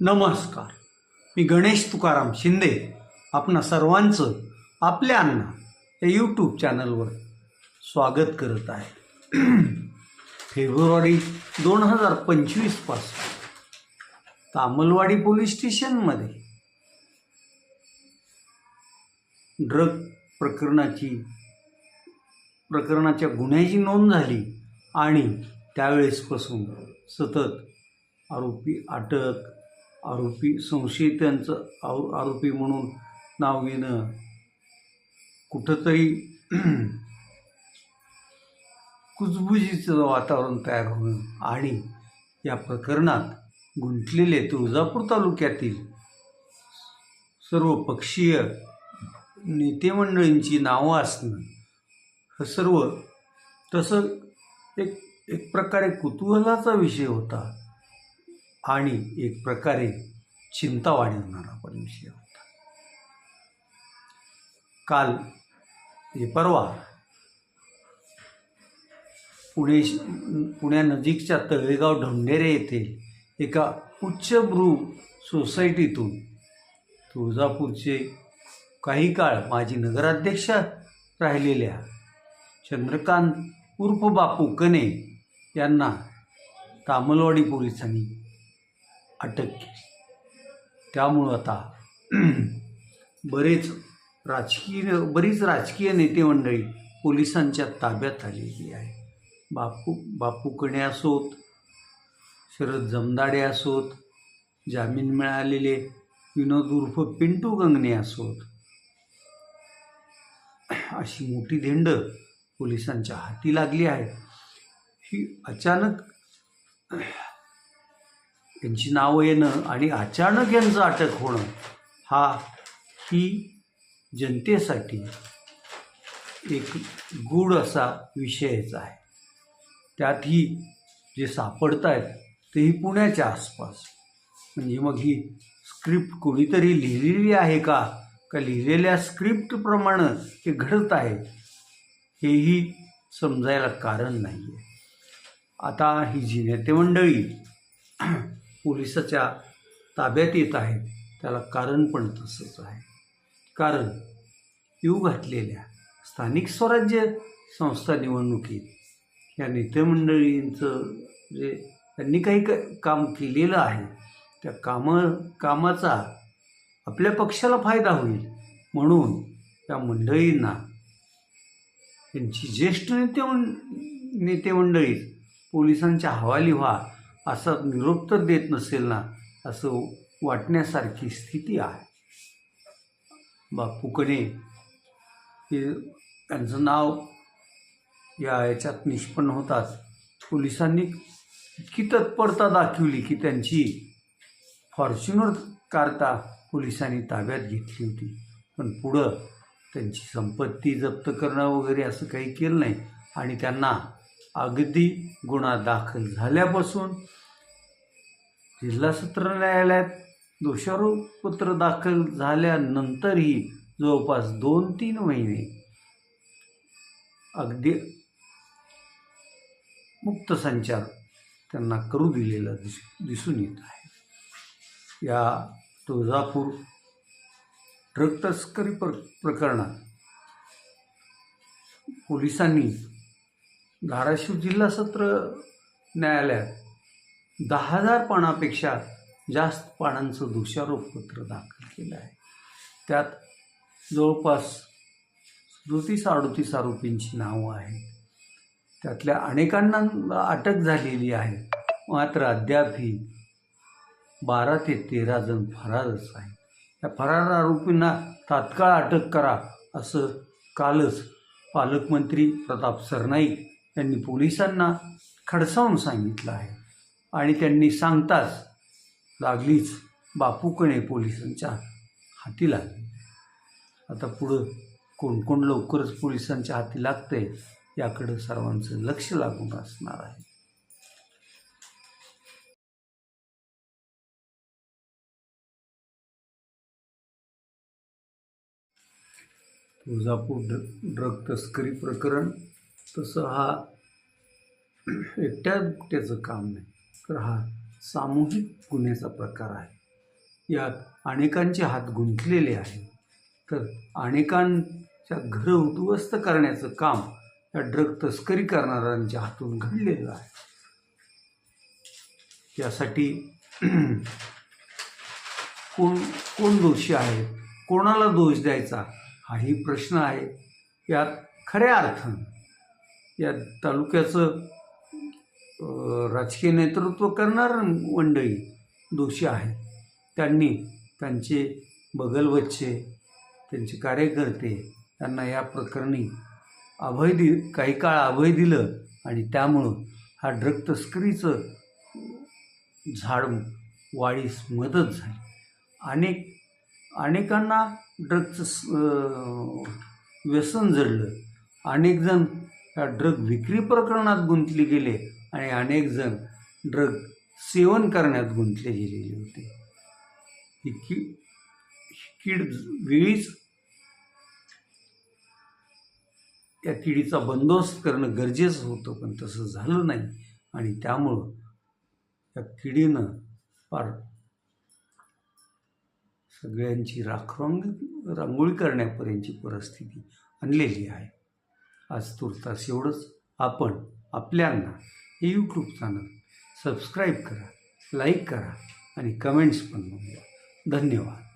नमस्कार. मी गणेश तुकाराम शिंदे. आपणा सर्वांचं आपल्या अण्णा या यूट्यूब चॅनलवर स्वागत करत आहे. फेब्रुवारी दोन हजार पंचवीसपासून तामलवाडी पोलीस स्टेशनमध्ये ड्रग प्रकरणाची प्रकरणाच्या गुन्ह्याची नोंद झाली आणि त्यावेळेसपासून सतत आरोपी अटक आरोपी संशयितांचं आरो आरोपी म्हणून नाव घेणं कुठंतरी कुजबुजीचं वातावरण तयार होणं आणि या प्रकरणात गुंतलेले तुळजापूर तालुक्यातील सर्व पक्षीय नेतेमंडळींची नावं असणं हे सर्व तसं एक एक प्रकारे कुतूहलाचा विषय होता. आणि एक प्रकारे चिंता वाढवणारा पण विषय होता. काल हे परवा पुणे पुण्यानजीकच्या तळेगाव ढोंढेरे येथे एका उच्चभ्रू सोसायटीतून तुळजापूरचे काही काळ माजी नगराध्यक्ष राहिलेल्या चंद्रकांत उर्फ बापू कने यांना तामलवाडी पोलिसांनी अटक केली. त्यामुळं आता बरेच राजकीय बरीच राजकीय नेते मंडळी पोलिसांच्या ताब्यात आलेली आहे बापू बापू कणे असोत शरद जमदाडे असोत जामीन मिळालेले विनोद उर्फ पिंटू गंगणे असोत. अशी मोठी धेंड पोलिसांच्या हाती लागली आहे. ही अचानक त्यांची नावं येणं आणि अचानक यांचं अटक होणं हा ही जनतेसाठी एक गूढ असा विषयच आहे. त्यातही जे सापडत आहेत तेही पुण्याच्या आसपास. म्हणजे मग ही स्क्रिप्ट कोणीतरी लिहिलेली आहे का? का लिहिलेल्या स्क्रिप्टप्रमाणे हे घडत आहे हेही समजायला कारण नाही आहे आता ही जी नेते मंडळी पोलिसाच्या ताब्यात येत आहेत. त्याला कारण पण तसंच आहे. कारण येऊ घातलेल्या स्थानिक स्वराज्य संस्था निवडणुकीत या नेतेमंडळींचं जे त्यांनी काही क काम केलेलं आहे त्या कामं कामाचा आपल्या पक्षाला फायदा होईल म्हणून त्या मंडळींना त्यांची ज्येष्ठ नेते नेते मंडळी पोलिसांच्या हवाली व्हा असा निरोप तर देत नसेल ना असं वाटण्यासारखी स्थिती आहे. बापूकडे हे त्यांचं नाव या याच्यात निष्पन्न होताच. पोलिसांनी इतकी तत्परता दाखवली की त्यांची फॉर्च्युनर कारता पोलिसांनी ताब्यात घेतली होती. पण पुढं त्यांची संपत्ती जप्त करणं वगैरे असं काही केलं नाही आणि त्यांना अगदी गुन्हा दाखल झाल्यापासून जिल्हा सत्र न्यायालयात दोषारोपपत्र दाखल झाल्यानंतरही जवळपास दोन तीन महिने अगदी मुक्त संचार त्यांना करू दिलेला दिस दिसून येत आहे. या तुळजापूर ड्रग तस्करी प्र प्रकरणात पोलिसांनी धाराशिव जिल्हा सत्र न्यायालयात दहा हजार पानापेक्षा जास्त पानांचं दोषारोपपत्र दाखल केलं आहे. त्यात जवळपास सदोतीस अडोतीस आरोपींची नावं आहेत. त्यातल्या अनेकांना अटक झालेली आहे. मात्र अद्यापही बारा ते तेरा जण फरारच आहेत. या फरार आरोपींना तात्काळ अटक करा असं कालच पालकमंत्री प्रताप सरनाईक त्यांनी पोलिसांना खडसावून सांगितलं आहे. आणि त्यांनी सांगताच लागलीच बापूकडे पोलिसांच्या हाती लागली आता पुढं कोण कोण लवकरच पोलिसांच्या हाती लागतंय याकडं सर्वांचं लक्ष लागून असणार आहे. तुळजापूर ड्र ड्रग तस्करी प्रकरण तसं हा एकट्या त्याचं काम नाही तर हा सामूहिक गुन्ह्याचा प्रकार आहे. यात अनेकांचे हात गुंतलेले आहे तर अनेकांच्या घरं उद्ध्वस्त करण्याचं काम या ड्रग तस्करी करणाऱ्यांच्या हातून घडलेलं आहे. यासाठी कोण कोण दोषी आहे? कोणाला दोष द्यायचा हाही प्रश्न आहे. यात खऱ्या अर्थानं या तालुक्याचं राजकीय नेतृत्व करणार मंडळी दोषी आहे त्यांनी त्यांचे बगलवच्चे त्यांचे कार्यकर्ते त्यांना या प्रकरणी अभय दि काही काळ अभय दिलं आणि त्यामुळं हा ड्रग तस्करीचं झाड वाढीस मदत झाली. अनेक अनेकांना ड्रगचं व्यसन जडलं. अनेक जण या ड्रग विक्री प्रकरणात गुंतले गेले आणि अनेक जण ड्रग सेवन करण्यात गुंतले गेलेले होते. ही की ही कीड वेळीच त्या किडीचा बंदोबस्त करणं गरजेचं होतं पण तसं झालं नाही. आणि त्यामुळं त्या किडीनं फार सगळ्यांची राखरांग रांगोळी करण्यापर्यंतची परिस्थिती आणलेली आहे. आज तुर्तास एवढंच. आपण आपल्यांना हे यूट्यूब चॅनल सबस्क्राईब करा लाईक करा आणि कमेंट्स पण नोंदवा धन्यवाद.